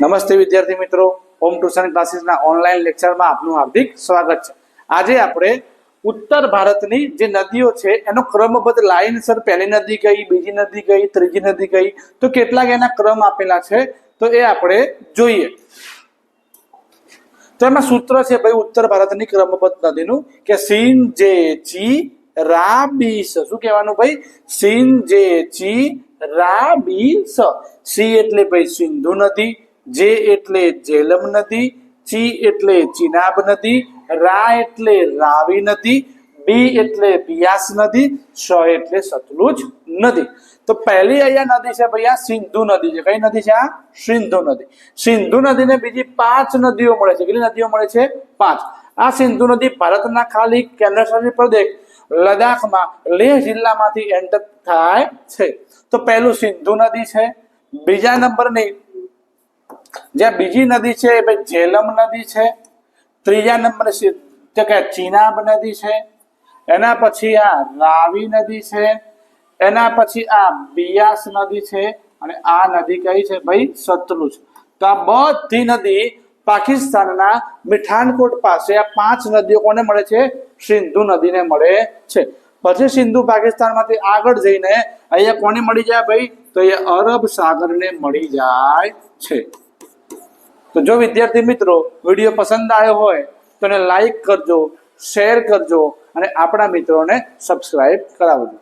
નમસ્તે વિદ્યાર્થી મિત્રો. હોમ ટ્યુશન ક્લાસીસના ઓનલાઈન લેક્ચરમાં આપનું હાર્દિક સ્વાગત છે. આજે આપણે ઉત્તર ભારતની જે નદીઓ છે, એનો ક્રમબદ્ધ લાઈનસર પહેલી નદી ગઈ બીજી નદી ગઈ ત્રીજી નદી ગઈ તો કેટલાક એના ક્રમ આપેલા છે, તો એ આપણે જોઈએ. તો એમાં સૂત્ર છે ભાઈ ઉત્તર ભારતની ક્રમબદ્ધ નદીનું, કે સિન જે ચી રા બી સ શું કહેવાનું ભાઈ? સિન જે ચી રા બી સ સી એટલે ભાઈ સિંધુ નદી જે એટલે જેલમ નદી, ચી એટલે ચિનાબ નદી, રા એટલે રાવી નદી, બી એટલે બિયાસ નદી સ એટલે સતલુજ નદી. તો પહેલી અહીંયા નદી છે ભાઈ આ સિંધુ નદી છે. કઈ નદી છે આ? સિંધુ નદી. સિંધુ નદીને બીજી પાંચ નદીઓ મળે છે. કેટલી નદીઓ મળે છે? પાંચ. આ સિંધુ નદી ભારતના ખાલી કેન્દ્રશાસિત પ્રદેશ લદ્દાખમાં લેહ જિલ્લામાંથી એન્ટર થાય છે. તો પહેલું સિંધુ નદી છે. બીજા નંબરની જ્યાં બીજી નદી છે એ ભાઈ ઝેલમ નદી છે. ત્રીજા નંબરે કે ચિનાબ નદી છે. એના પછી આ રાવી નદી છે. એના પછી આ બિયાસ નદી છે અને આ નદી કઈ છે ભાઈ સતલુજ તો આ બધી નદી પાકિસ્તાનના મીઠાનકોટ પાસે આ પાંચ નદીઓ કોને મળે છે? સિંધુ નદીને મળે છે. પછી સિંધુ પાકિસ્તાનમાંથી આગળ જઈને અહીંયા કોને મળી જાય ભાઈ? તો એ અરબ સાગરને મળી જાય છે. તો જો વિદ્યાર્થી મિત્રો, વીડિયો પસંદ આવ્યો હોય, તો એને લાઈક કરજો શેર કરજો, અને આપણા મિત્રોને સબસ્ક્રાઈબ કરાવજો.